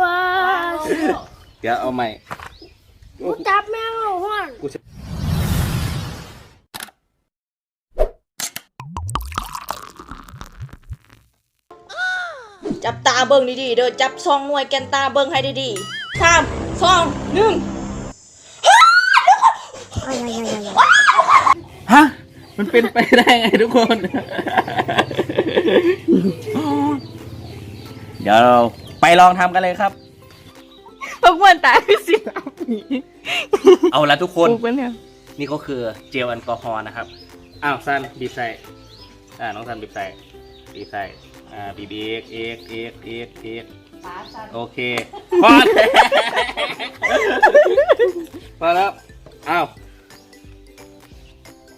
ว้าเดี๋ยวเอาใหม่ กูจับแมวห้อนกูจะจับตาเบิ่งดีๆ เด้อจับซองหน่วยแกนตาเบิ่งให้ดีๆสามสองหนึ่งฮะ มันเป็นไปได้ไงทุกคน เดี๋ยวเราไปลองทำกันเลยครับ พวกมันตายไปสิบปีเอาละทุกคนปลูกมันเนี่ยนี่ก็คือเจลแอลกอฮอล์นะครับ อ้าวซันบีบใส่ อ่า น้องซันบีบใส่บีบใส่ อ่า บีบเอกเอกเอกเอกเอกโอเค พอแล้วพอแล้ว อ้าว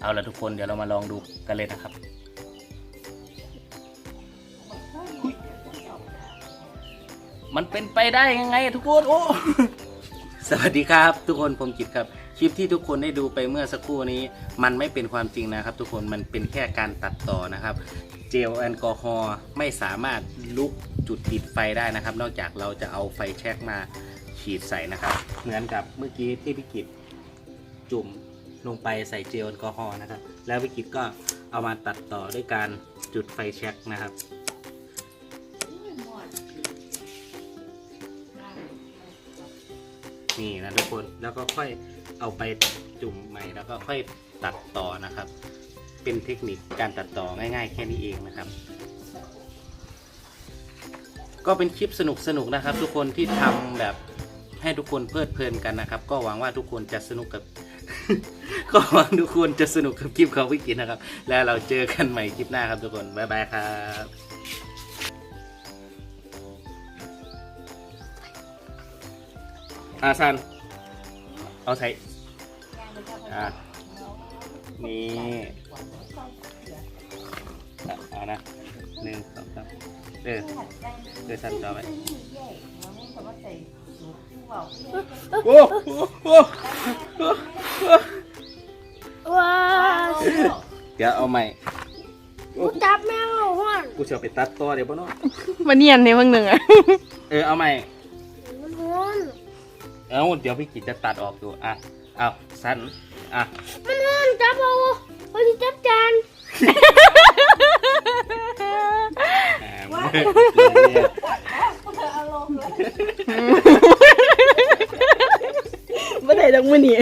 เอาละทุกคน เดี๋ยวเรามาลองดูกันเลยนะครับ มันเป็นไปได้ยังไงทุกคนโอ้สวัสดีครับ ทุกคนผมกิตครับ คลิปที่ทุกคนได้ดูไปเมื่อสักครู่นี้ มันไม่เป็นความจริงนะครับ ทุกคนมันเป็นแค่การตัดต่อนะครับ เจลแอลกอฮอล์ไม่สามารถลุกจุดติดไฟได้นะครับ นอกจากเราจะเอาไฟแช็กมาฉีดใส่นะครับ เหมือนกับเมื่อกี้ที่พิกิตจุ่มลงไปใส่เจลแอลกอฮอล์นะครับ แล้วพิกิตก็เอามาตัดต่อด้วยการจุดไฟแช็กนะครับ นี่นะทุกคนแล้วก็ค่อยเอาไปจุ่มใหม่แล้วก็ค่อยตัดต่อนะครับ เป็นเทคนิคการตัดต่อง่าย ๆ แค่นี้เองนะครับ ก็เป็นคลิปสนุกๆนะครับ ทุกคนที่ทำแบบให้ทุกคนเพลิดเพลินกันนะครับ ก็หวังว่าทุกคนจะสนุกกับ ก็หวังทุกคนจะสนุกกับคลิปของวิกินนะครับ แล้วเราเจอกันใหม่คลิปหน้าครับทุกคนบ๊ายบายครับ อาซัน เอาใส่ อะ นี่อะเอานะหนึ่งสองสามเออเออซันจอไว้โอ้โหโอ้โหว้าเดี๋ยวเอาใหม่ กูจับแมวห้อนกูจะเอาไปตัดต่อเดี๋ยวป่ะเนาะมันเนียนในบางหนึ่งอะเออ เอาใหม่มันห้อน เอ้าเดี๋ยวพี่กิจจะตัดออกดูอะเอาสันอะมันเริ่มจับเอาเอาจับจานไม่ได้ดอกมื้อนี้